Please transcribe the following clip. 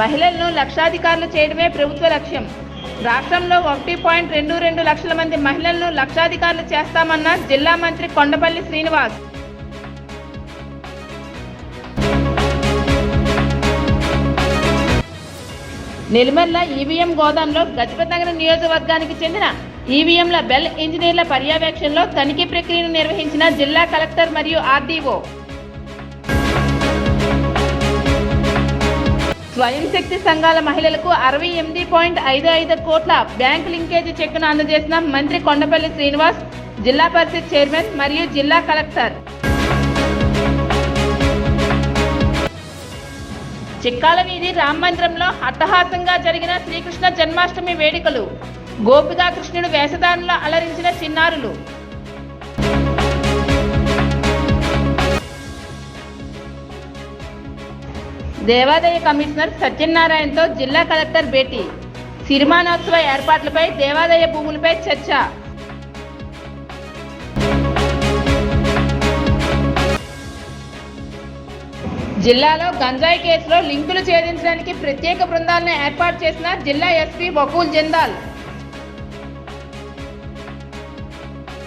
మహిళలను లక్షాధికారులు చేయడమే ప్రభుత్వ లక్ష్యం. రాష్ట్రంలో ఒకటి పాయింట్ రెండు రెండు లక్షల మంది మహిళలను లక్షాధికారులు చేస్తామన్న జిల్లా మంత్రి కొండపల్లి శ్రీనివాస్. నెల్లిమర్ల ఈవీఎం గోదాంలో గజపతినగరం నియోజకవర్గానికి చెందిన ఈవీఎంల బెల్ ఇంజనీర్ల పర్యవేక్షణలో తనిఖీ ప్రక్రియను నిర్వహించిన జిల్లా కలెక్టర్ మరియు ఆర్డీఓ. స్వయం శక్తి సంఘాల మహిళలకు అరవై ఎనిమిది పాయింట్ ఐదు ఐదు కోట్ల బ్యాంక్ లింకేజీ చెక్కును అందజేసిన మంత్రి కొండపల్లి శ్రీనివాస్ జిల్లా పరిషత్ చైర్మన్ మరియు జిల్లా కలెక్టర్. చిక్కాల వీధి రామ మందిరంలో అట్టహాసంగా జరిగిన శ్రీకృష్ణ జన్మాష్టమి వేడుకలు. గోపిగా కృష్ణుడు వేషధారణలో అలరించిన చిన్నారులు. దేవాదాయ కమిషనర్ సత్యనారాయణతో జిల్లా కలెక్టర్ భేటీ. సిరిమానోత్సవ ఏర్పాట్లపై దేవాదాయ భూములపై చర్చ. జిల్లాలో గంజాయి కేసులో లింకులు ఛేదించడానికి ప్రత్యేక బృందాలను ఏర్పాటు చేసిన జిల్లా ఎస్పీ బకూల్ జిందాల్.